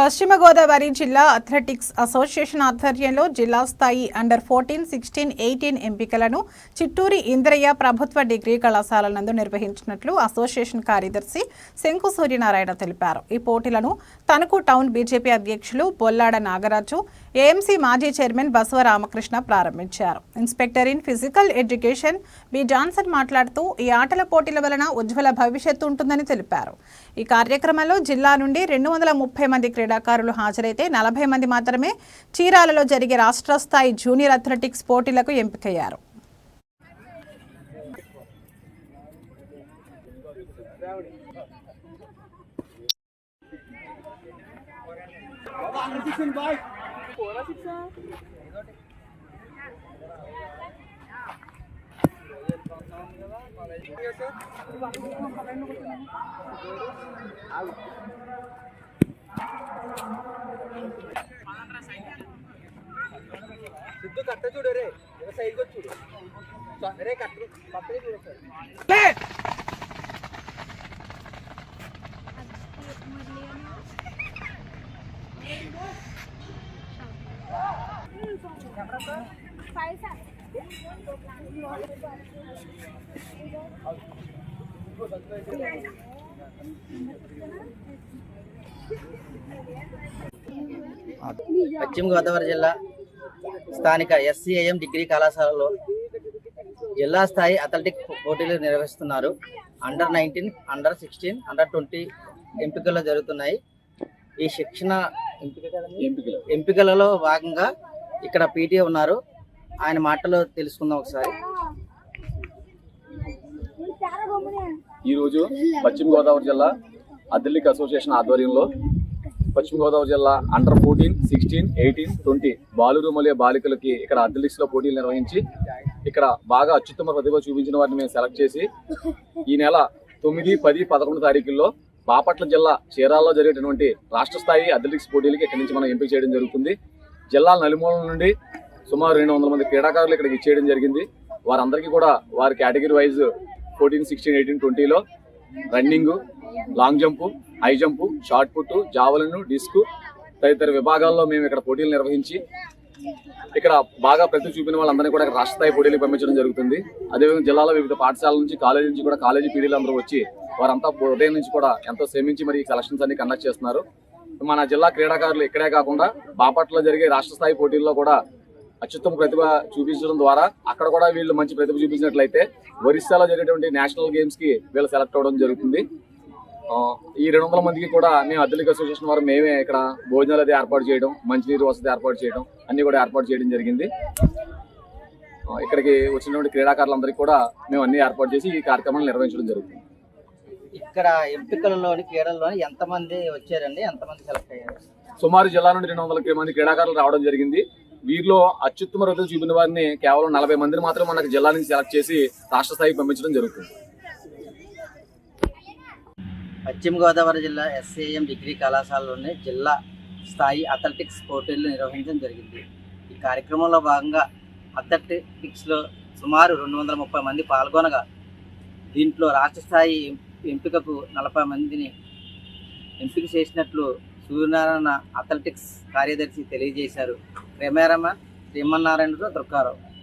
పశ్చిమ గోదావరి జిల్లా athletics association ఆధ్వర్యంలో జిల్లా స్థాయి అండర్ ఫోర్టీన్ సిక్స్టీన్ ఎయిటీన్ ఎంపికలను చిట్టూరి ఇంద్రయ్య ప్రభుత్వ డిగ్రీ కళాశాల నందు నిర్వహించినట్లు అసోసియేషన్ కార్యదర్శి శంకు సూర్యనారాయణ తెలిపారు. ఈ పోటీలను తణుకు టౌన్ బీజేపీ అధ్యక్షులు బొల్లాడ నాగరాజు ఏఎంసీ మాజీ చైర్మన్ బసవ రామకృష్ణ ప్రారంభించారు. Inspector in physical education B. Johnson మాట్లాడుతూ ఈ ఆటల పోటీల వలన ఉజ్వల భవిష్యత్తు ఉంటుందని తెలిపారు. ఈ కార్యక్రమంలో జిల్లా నుండి రెండు వందల ముప్పై మంది క్రీడాకారులు హాజరైతే నలభై మంది మాత్రమే చీరాలలో జరిగే రాష్ట్ర స్థాయి జూనియర్ అథ్లెటిక్స్ పోటీలకు ఎంపికయ్యారు. సిద్ధు కట్ట చూడు రే. ఒక సైడ్ చూడు. రే కట్ట పక్కనే చూడు ఒకసారి. పశ్చిమ గోదావరి జిల్లా స్థానిక ఎస్సీఐఎం డిగ్రీ కళాశాలలో జిల్లా స్థాయి అథ్లెటిక్ పోటీలు నిర్వహిస్తున్నారు. Under nineteen under sixteen under twenty ఎంపికలు జరుగుతున్నాయి. ఈ శిక్షణ? ఎంపికలలో భాగంగా ఇక్కడ పీటీ ఉన్నారు. ఆయన మాటలు తెలుసుకుందాం ఒకసారి. ఈరోజు పశ్చిమ గోదావరి జిల్లా అథ్లెటిక్ అసోసియేషన్ ఆధ్వర్యంలో పశ్చిమ గోదావరి జిల్లా under fourteen sixteen eighteen twenty బాలురు మరియు బాలికలకి ఇక్కడ అథ్లెటిక్స్లో పోటీలు నిర్వహించి ఇక్కడ బాగా అత్యుత్తమ ప్రతిభ చూపించిన వారిని మేము సెలెక్ట్ చేసి ఈ నెల తొమ్మిది పది పదకొండు తారీఖుల్లో బాపట్ల జిల్లా చీరాల్లో జరిగేటటువంటి రాష్ట్ర స్థాయి అథ్లెటిక్స్ పోటీలకి ఇక్కడి నుంచి మనం ఎంపిక చేయడం జరుగుతుంది. జిల్లా నలుమూలల నుండి సుమారు రెండు వందల మంది క్రీడాకారులు ఇక్కడికి ఇచ్చేయడం జరిగింది. వారందరికీ కూడా వారి category wise fourteen sixteen eighteen ట్వంటీలో running long jump high jump shot put జావలను disc తదితర విభాగాల్లో మేము ఇక్కడ పోటీలు నిర్వహించి ఇక్కడ బాగా ప్రతిభ చూపిన వాళ్ళందరినీ కూడా ఇక్కడ రాష్ట్ర స్థాయి పోటీలకు పంపించడం జరుగుతుంది. అదేవిధంగా జిల్లాలో వివిధ పాఠశాలల నుంచి కాలేజీ నుంచి కూడా కాలేజీ పీడీలు అందరూ వచ్చి వారంతా ఉదయం నుంచి కూడా ఎంతో శ్రమించి మరి కలెక్షన్స్ అన్ని కండక్ట్ చేస్తున్నారు. మన జిల్లా క్రీడాకారులు ఇక్కడే కాకుండా బాపట్ల జరిగే రాష్ట్ర స్థాయి పోటీల్లో కూడా అత్యుత్తమ ప్రతిభ చూపించడం ద్వారా అక్కడ కూడా వీళ్ళు మంచి ప్రతిభ చూపించినట్లయితే ఒరిస్సాలో జరిగేటువంటి నేషనల్ గేమ్స్కి వీళ్ళు సెలెక్ట్ అవ్వడం జరుగుతుంది. ఈ రెండు వందల మందికి కూడా మేము అథ్లెటిక్ అసోసియేషన్ వారు మేమే ఇక్కడ భోజనాలు అది ఏర్పాటు చేయడం మంచినీరు వసతి ఏర్పాటు చేయడం అన్ని కూడా ఏర్పాటు చేయడం జరిగింది. ఇక్కడికి వచ్చినటువంటి క్రీడాకారులందరికీ కూడా మేము అన్ని ఏర్పాటు చేసి ఈ కార్యక్రమాలు నిర్వహించడం జరుగుతుంది. ఇక్కడ ఎంపికలలోని క్రీడల్లోని ఎంతమంది వచ్చారండి? ఎంతమంది సెలెక్ట్ అయ్యారు? సుమారు జిల్లా నుండి రెండు వందల మంది క్రీడాకారులు రావడం జరిగింది. వీరిలో అత్యుత్తమ రుతులు చూపిన వారిని కేవలం నలభై మందిని మాత్రం మనకు జిల్లా నుంచి సెలెక్ట్ చేసి రాష్ట్ర స్థాయికి పంపించడం జరుగుతుంది. పశ్చిమ గోదావరి జిల్లా ఎస్ఏఎం డిగ్రీ కళాశాలలోని జిల్లా స్థాయి అథ్లెటిక్స్ పోటీలు నిర్వహించడం జరిగింది. ఈ కార్యక్రమంలో భాగంగా అథ్లెటిక్స్లో సుమారు రెండు వందల ముప్పై మంది పాల్గొనగా దీంట్లో రాష్ట్ర స్థాయి ఎంపికకు నలభై మందిని ఎంపిక చేసినట్లు సూర్యనారాయణ అథ్లెటిక్స్ కార్యదర్శి తెలియజేశారు. క్రమేరమ శ్రీమన్నారాయణతో దుర్గారావు.